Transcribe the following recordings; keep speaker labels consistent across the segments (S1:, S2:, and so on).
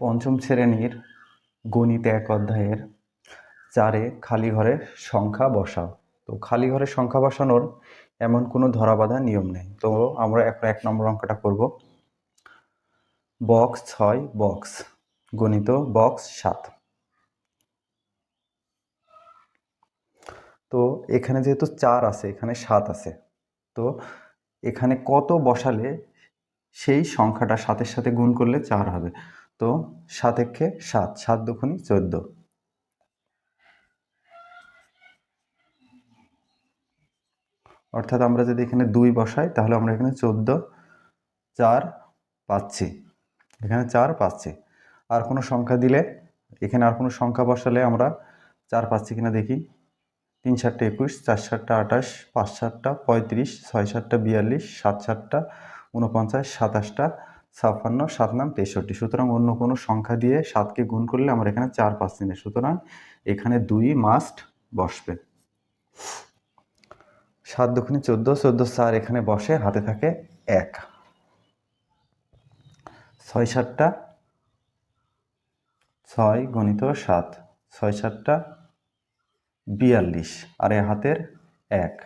S1: পঞ্চম শ্রেণির গণিত এক অধ্যায়ের চারে খালি ঘরের সংখ্যা বসাও। তো খালি ঘরের সংখ্যা বসানোর এমন কোনো ধরাবাঁধা নিয়ম নেই। তো আমরা এখন এক নম্বর অঙ্কটা করব। বক্স ছয়, বক্স। গণিত বক্স সাত। তো এখানে যেহেতু চার আছে, এখানে সাত আছে, তো এখানে কত বসালে সেই সংখ্যাটা সাতের সাথে গুণ করলে চার হবে? তো সাত সাতেক্ষে সাত সাত দুখুনি চোদ্দ। অর্থাৎ আমরা যদি এখানে দুই বসাই, তাহলে আমরা এখানে চোদ্দ, চার পাচ্ছি। এখানে চার পাচ্ছি। আর কোনো সংখ্যা দিলে, এখানে আর কোনো সংখ্যা বসালে আমরা চার পাচ্ছি কিনা দেখি। তিন সাতটা একুশ, চার সাতটা আঠাশ, পাঁচ সাতটা পঁয়ত্রিশ, ছয় সাতটা বিয়াল্লিশ, সাত সাতটা উনপঞ্চাশ সাতাশটা ছাপ্পান্ন, সাত নাম, তেষট্টি। সুতরাং অন্য কোনো সংখ্যা দিয়ে সাতকে গুণ করলে আমরা এখানে চার পাচ্ছি না সুতরাং এখানে দুই মাস্ট বসবে। সাত দুখুনি চোদ্দ চোদ্দ চার এখানে বসে, হাতে থাকে এক। ছয় সাতটা, ছয় গণিত সাত। ছয় সাতটা, বিয়াল্লিশ। আর এ হাতের এক।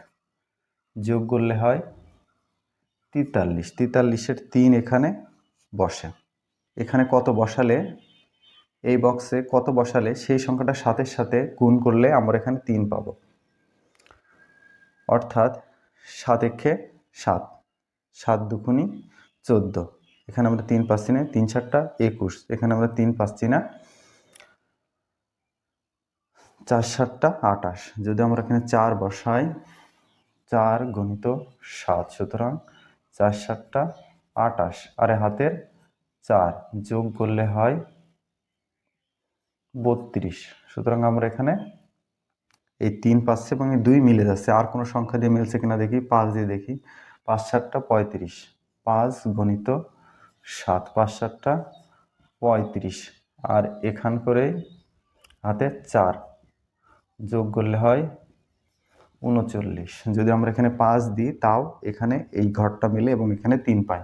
S1: যোগ করলে হয় তেতাল্লিশ। তেতাল্লিশের তিন এখানে বসে। এখানে কত বসালে, এই বক্সে কত বসালে, সেই সংখ্যাটা সাতের সাথে গুণ করলে আমরা এখানে তিন পাবো। অর্থাৎ সাত একে সাত সাত দুখুনি চোদ্দ। এখানে আমরা তিন পাচ্ছি না তিন চারটা একুশ। এখানে আমরা তিন পাচ্ছি না চার সাতটা আটাশ। যদি আমরা এখানে চার বসাই, চার গণিত সাত, সুতরাং চার সাতটা আটাশ। আর হাতের চার। যোগ করলে হয় বত্রিশ। সুতরাং আমরা এখানে এই তিন পাচ্ছে এবং এই দুই মিলে যাচ্ছে। আর কোনো সংখ্যা দিয়ে মিলছে কিনা দেখি, পাঁচ দিয়ে দেখি। পাঁচ সাতটা পঁয়ত্রিশ। পাঁচ গণিত সাত। পাঁচ সাতটা পঁয়ত্রিশ। আর এখান করে হাতে চার। যোগ করলে হয় উনচল্লিশ। যদি আমরা এখানে পাঁচ দিই, তাও এখানে এই ঘরটা মিলে এবং এখানে তিন পাই।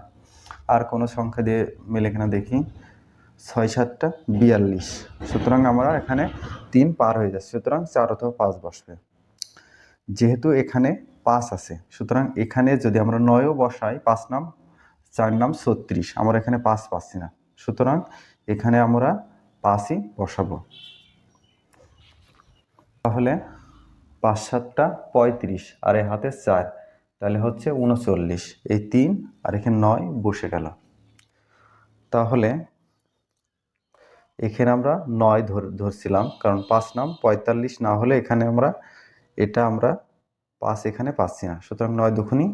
S1: আর কোনো সংখ্যা দিয়ে মেলে কিনা দেখি। ছয় সাতটা, বিয়াল্লিশ। সুতরাং আমরা এখানে তিন পার হয়ে যাচ্ছে। সুতরাং চার অথবা পাঁচ বসবে। যেহেতু এখানে পাঁচ আছে, সুতরাং এখানে যদি আমরা নয়ও বসাই, পাঁচ নাম, চার নাম ছত্রিশ। আমরা এখানে পাঁচ পাচ্ছি না। সুতরাং এখানে আমরা পাঁচই বসাবো। তাহলে পাঁচ সাতটা পঁয়ত্রিশ, আর এ হাতে চার। তাহলে হচ্ছে উনচল্লিশ। এই তিন আর এখানে নয় বসে গেল। তাহলে এখানে আমরা নয় ধর ধরছিলাম, কারণ পাঁচ নাম পঁয়তাল্লিশ না হলে এখানে আমরা এটা আমরা পাঁচ এখানে পাচ্ছি না। সুতরাং নয় দুখুনি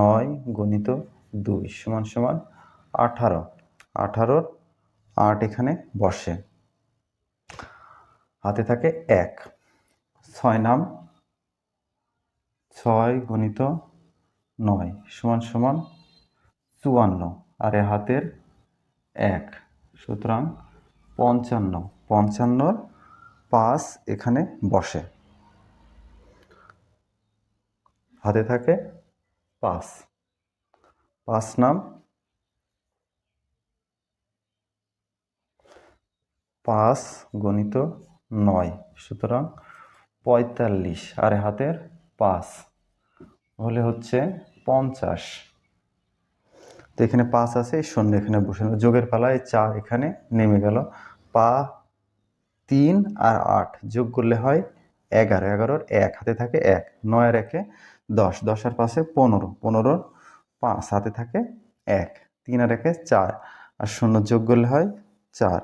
S1: নয় গণিত দুই সমান সমান আঠারো। আঠারোর আট এখানে বসে। হাতে থাকে এক। ছয় নাম ছয় গণিত নয় সমান সমান চুয়ান্ন। আর এ হাতের এক। সুতরাং পঞ্চান্ন। পঞ্চান্নর পাঁচ এখানে বসে। হাতে থাকে পাঁচ পাঁচ নাম পাঁচ গণিত নয়। সুতরাং পঁয়তাল্লিশ। আর হাতের পাঁচ হলে হচ্ছে পঞ্চাশ। তো এখানে পাঁচ আছে, এই শূন্য এখানে বসে। যোগের পালায় চার এখানে নেমে গেল। পা তিন আর আট, যোগ করলে হয় এগারো। এগারোর এক, হাতে থাকে এক। নয় আর একে দশ দশ আর পাশে পনেরো। পনেরোর পাঁচ, হাতে থাকে এক। তিন আর একে চার। আর শূন্য যোগ করলে হয় চার।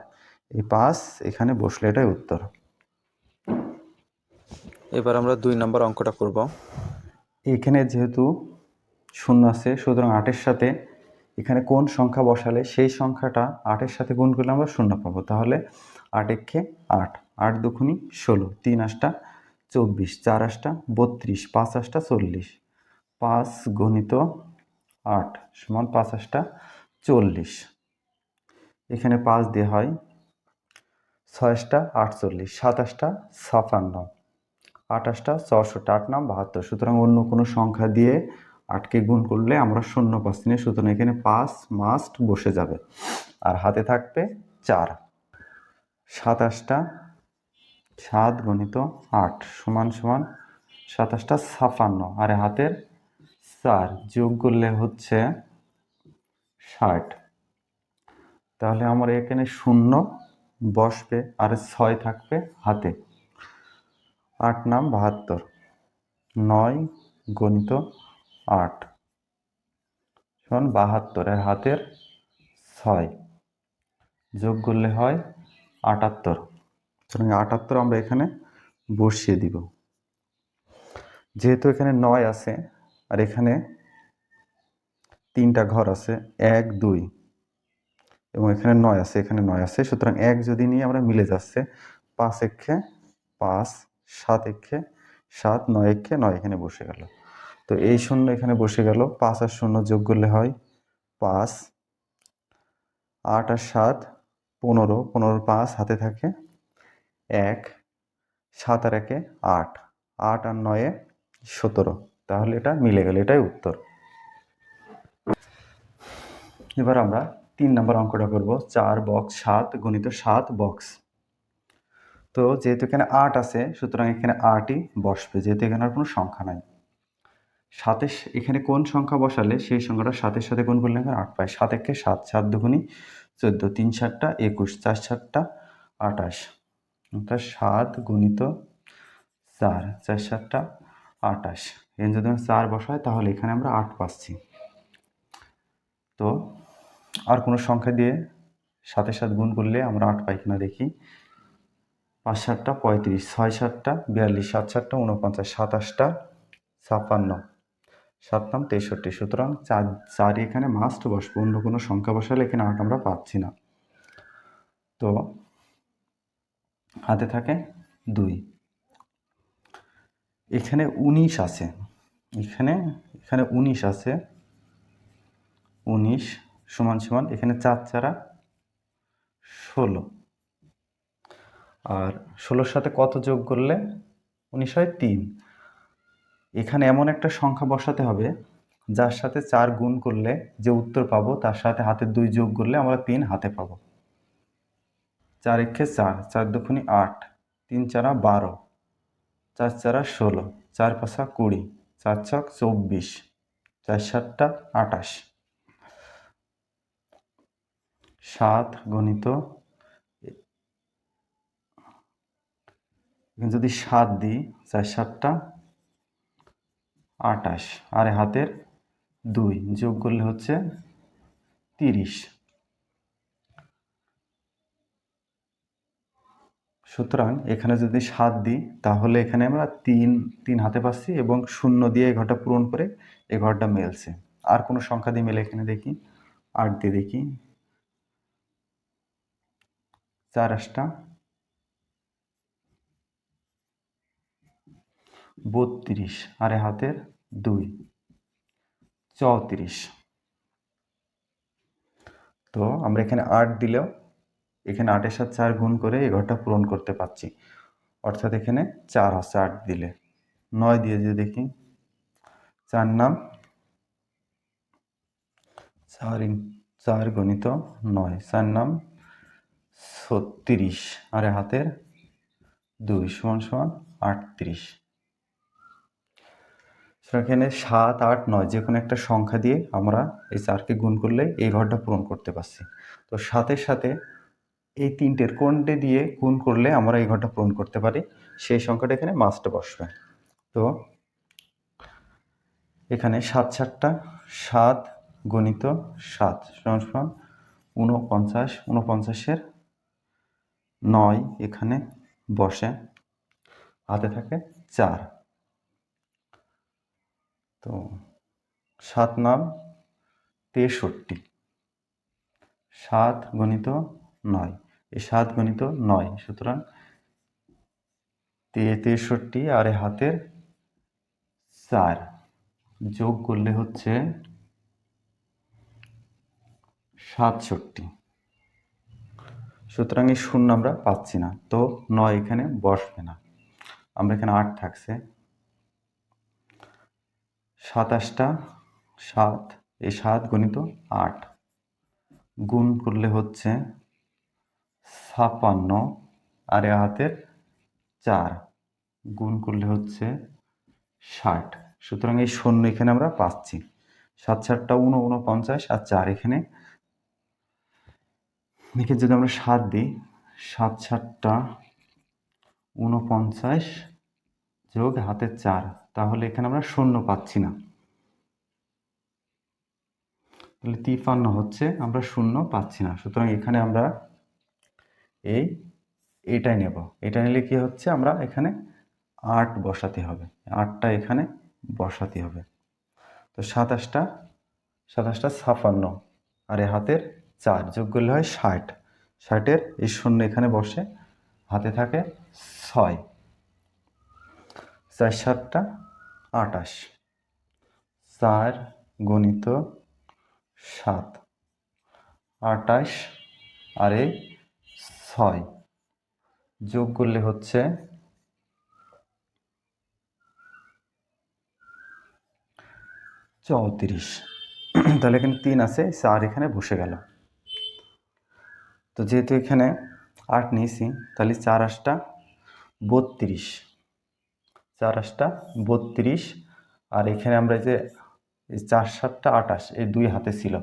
S1: এই পাঁচ এখানে বসলে এটাই উত্তর।
S2: এবার আমরা দুই নম্বর অঙ্কটা করব।
S1: এখানে যেহেতু শূন্য আছে, সুতরাং আটের সাথে এখানে কোন সংখ্যা বসালে সেই সংখ্যাটা আটের সাথে গুণ করলে আমরা শূন্য পাবো। তাহলে আট একে আট আট দুখুনি ষোলো, তিন আটটা চব্বিশ, চার আটটা বত্রিশ, পাঁচ আটটা চল্লিশ, পাঁচ গণিত আট সমান পাঁচ আটটা চল্লিশ। এখানে পাঁচ দিয়ে হয় ছয়টা আটচল্লিশ সাতাশটা ছাপান্ন। আঠাশটা চৌষট্টি আট নাম, বাহাত্তর। সুতরাং অন্য কোনো সংখ্যা দিয়ে আটকে গুণ করলে আমরা শূন্য পাচ্ছি না সুতরাং এখানে পাঁচ মাস্ট বসে যাবে। আর হাতে থাকবে চার। সাতাশটা, সাত গণিত আট সমান সমান সাতাশটা ছাপান্ন। আর হাতের চার যোগ করলে হচ্ছে ষাট। তাহলে আমার এখানে শূন্য বসবে, আর ছয় থাকবে হাতে। আট নাম বাহাত্তর। নয় গণিত আট। সমান বাহাত্তর, এর হাতের ছয়। যোগ করলে হয় আটাত্তর। সুতরাং আটাত্তর আমরা এখানে বসিয়ে দিব। যেহেতু এখানে নয় আছে, আর এখানে তিনটা ঘর আছে, এক, দুই, এবং এখানে নয় আছে, এখানে নয় আছে, সুতরাং এক যদি নিয়ে আমরা মিলে যাচ্ছে, পাঁচ এক্ষে পাঁচ সাত এক্ষে সাত, নয় এক্ষে নয় এখানে বসে গেল। তো এই শূন্য এখানে বসে গেল। পাঁচ আর শূন্য যোগ করলে হয় পাঁচ। আট আর সাত, পনেরো। পনেরো পাঁচ হাতে থাকে এক। সাত আর একে, আট। আট আর নয়ে সতেরো। তাহলে এটা মিলে গেল, এটাই উত্তর। এবার আমরা তিন নম্বর অঙ্কটা করব। চার বক্স সাত গণিত সাত বক্স। তো যেহেতু এখানে আট আছে, সুতরাং এখানে আটই বসবে, যেহেতু এখানে আর কোনো সংখ্যা নাই। সাথে এখানে কোন সংখ্যা বসালে সেই সংখ্যাটা সাতের সাথে গুণ করলে এখানে আট পায়। সাত একে সাত সাত দুগুণি চোদ্দ, তিন সাতটা একুশ, চার সাতটা আটাশ অর্থাৎ সাত গুণিত চার চার সাতটা আটাশ এখানে যদি আমরা চার বসাই, তাহলে এখানে আমরা আট পাচ্ছি। তো আর কোনো সংখ্যা দিয়ে সাথে সাত গুণ করলে আমরা আট পাই কিনা দেখি। পাঁচ সাতটা পঁয়ত্রিশ ছয় সাতটা বিয়াল্লিশ সাত সাতটা উনপঞ্চাশ সাতাশটা, ছাপ্পান্ন। সাত নাম তেষট্টি, সুতরাং চার চার এখানে মাস্ট বসবো অন্য কোনো সংখ্যা বসালে এখানে আট আমরা পাচ্ছি না। তো হাতে থাকে দুই। এখানে উনিশ আছে। এখানে এখানে উনিশ আছে। উনিশ সমান সমান এখানে চার চারা ষোলো। আর ষোলোর সাথে কত যোগ করলে? উনিশ হয় তিন। এখানে এমন একটা সংখ্যা বসাতে হবে, যার সাথে চার গুণ করলে যে উত্তর পাবো, তার সাথে হাতের দুই যোগ করলে আমরা তিন হাতে পাবো। চার একে চার চার দুখুনি আট, তিন চারা বারো, চার চারা ষোলো, চার পাঁচা কুড়ি, চার ছক চব্বিশ, চার সাতটা আটাশ। সাত গণিত যদি সাত দিই, চার সাতটা, আটাশ। আর এ হাতের দুই, যোগ করলে হচ্ছে তিরিশ। সুতরাং এখানে যদি সাত দিই, তাহলে এখানে আমরা তিন তিন হাতে পাচ্ছি এবং শূন্য দিয়ে এই ঘরটা পূরণ করে এই ঘরটা মেলছে। আর কোনো সংখ্যা দিয়ে মেলে এখানে দেখি, আট দিয়ে দেখি, চার আটটা বত্রিশ, আর হাতের দুই। চৌত্রিশ। তো আমরা এখানে আট দিলেও, এখানে আটের সাথে চার গুণ করে এই ঘরটা পূরণ করতে পারছি। অর্থাৎ এখানে চার হচ্ছে আট দিলে। নয় দিয়ে যদি দেখি, চার নাম, চার চার গণিত নয়, চার নাম ছত্রিশ, আর হাতের দুই, সমান সমান আটত্রিশ। সেখানে সাত, আট, নয় যে কোনো একটা সংখ্যা দিয়ে আমরা এই চারকে গুণ করলে এই ঘরটা পূরণ করতে পারছি। তো সাথে সাথে এই তিনটের কোনটে দিয়ে গুণ করলে আমরা এই ঘরটা পূরণ করতে পারি। সেই সংখ্যাটা এখানে মাস্ট বসবে। তো এখানে সাত সাতটা, সাত গণিত সাত সমান ঊনপঞ্চাশ, ঊনপঞ্চাশের নয় এখানে বসে, হাতে থাকে চার। তো সাত নাম তেষট্টি। সাত গণিত নয়। এই সাত গণিত নয়, সুতরাং তে তেষট্টি আর হাতের চার। যোগ করলে হচ্ছে সাতষট্টি। সুতরাং এই শূন্য আমরা পাচ্ছি না, তো নয় এখানে বসবে না। আমরা এখানে আট থাকছে। সাতাশটা সাত এই সাত গণিত আট। গুণ করলে হচ্ছে ছাপান্ন, আর এ হাতের চার। গুণ করলে হচ্ছে ষাট। সুতরাং এই শূন্য এখানে আমরা পাচ্ছি। সাত চারটা উন উনপঞ্চাশ আর চার এখানে। এখানে যদি আমরা সাত দিই, সাত সাতটা উনপঞ্চাশ যোগ হাতের চার। তাহলে এখানে আমরা শূন্য পাচ্ছি না। তাহলে তিপান্ন হচ্ছে, আমরা শূন্য পাচ্ছি না। সুতরাং এখানে আমরা এই, এটাই নেব। এটা নিলে কি হচ্ছে? আমরা এখানে আট বসাতে হবে। আটটা এখানে বসাতে হবে। তো সাতাশটা সাতাশটা ছাপান্ন। আর এ হাতের চার, যোগ করলে হয় ষাট। ষাটের এই শূন্য এখানে বসে, হাতে থাকে ছয়। চার সাতটা আটাশ চার গণিত সাত। আটাশ আর ছয়। যোগ করলে হচ্ছে চৌত্রিশ। তাহলে এখানে তিন আছে, চার এখানে বসে গেল। তো যেহেতু এখানে আট নিয়েছি, তাহলে চার আটটা বত্রিশ। চার আটটা, বত্রিশ, আর এখানে আমরা যে চার সাতটা, আটাশ, এই দুই হাতে ছিল।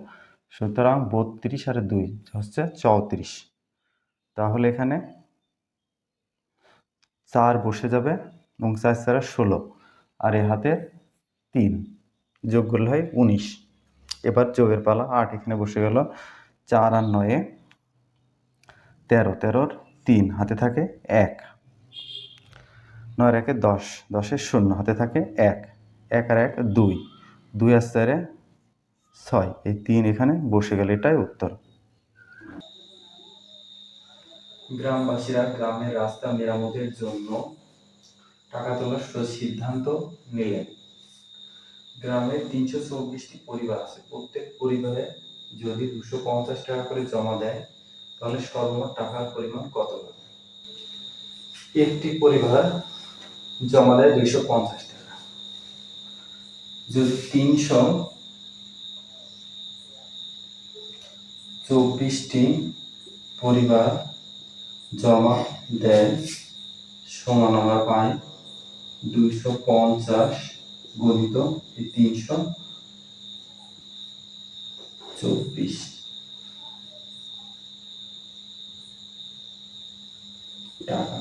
S1: সুতরাং বত্রিশ আর দুই হচ্ছে চৌত্রিশ। তাহলে এখানে চার বসে যাবে এবং চার চার ষোলো, আর এ হাতে তিন, যোগ করলে হয় উনিশ। এবার যোগের পালা আট এখানে বসে গেল, চার আর নয়ে, তেরো, তেরোর তিন, হাতে থাকে এক। নয় একে দশ। দশের শূন্য, হাতে থাকে এক। এক আর এক, দুই। দুই আর চারে ছয়। এই তিন এখানে বসে গেল, এটাই উত্তর।
S3: গ্রামবাসীরা গ্রামের রাস্তা মেরামতের জন্য টাকা তোলার সিদ্ধান্ত নিলেন। গ্রামের তিনশো চব্বিশটি পরিবার আছে। প্রত্যেক পরিবারে যদি দুশো পঞ্চাশ টাকা করে জমা দেয়, তাহলে সর্বমোট টাকার পরিমাণ কত হবে? একটি পরিবার জমা দেয় দুইশো পঞ্চাশ টাকা। যদি তিনশো চব্বিশটি পরিবার জমা দেয়, সমান আমরা পাই দুইশো পঞ্চাশ গণিত তিনশো চব্বিশ। টাকা।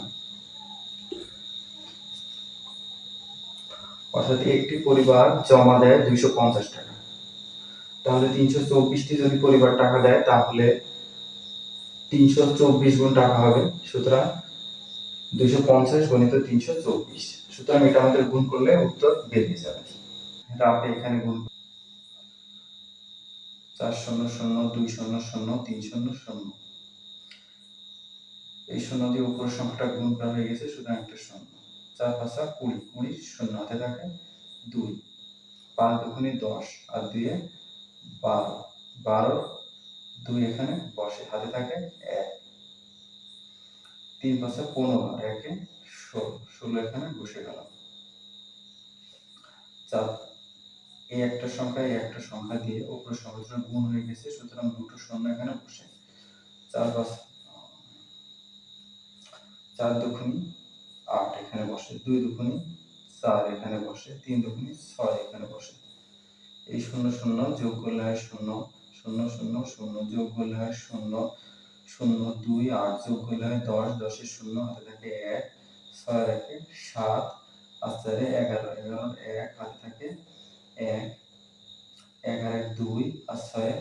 S3: অর্থাৎ একটি পরিবার জমা দেয় দুইশো পঞ্চাশ টাকা। তাহলে তিনশো চব্বিশটি যদি পরিবার টাকা দেয়, তাহলে তিনশো চব্বিশ গুণ টাকা হবে, সুতরাং দুইশো পঞ্চাশ গণিত তিনশো চব্বিশ। সুতরাং এটা আমাদের গুণ করলে উত্তর বেরিয়ে যাবে। এটা আপনি এখানে গুণ চার শূন্য শূন্য, দুই শূন্য শূন্য, তিন শূন্য শূন্য। এই শূন্য দিয়ে উপরের সংখ্যাটা গুণ করা হয়ে গেছে, সুতরাং একটা শূন্য। চার পাঁচা কুড়ি কুড়ি শূন্য, হাতে থাকে দুই, পাঁচ দুগুণে দশ আর দুয়ে বারো। বারো দুই এখানে বসে, হাতে থাকে এক। তিন পাঁচে পনেরো, আর একে ষোলো ষোলো এখানে বসে গেল। চার, এই একটা সংখ্যা, এই একটা সংখ্যা দিয়ে উপরের সংখ্যা গুণ হয়ে গেছে, সুতরাং দুটো শূন্য এখানে বসে। চার পাঁচ, চার দুগুণি আট এখানে বসে, দুই দুগুণি চার এখানে বসে, তিন দুগুণি ছয় এখানে বসে। এই শূন্য শূন্য যোগ করলে হয় শূন্য শূন্য শূন্য শূন্য যোগ করলে হয় শূন্য শূন্য দুই আট যোগ করলে হয় দশ দশের শূন্য, হাতে থাকে এক, ছয় একে সাত আর চারে এগারো এগারোর এক, হাতে থাকে এক, এগারো এক দুই আর ছয়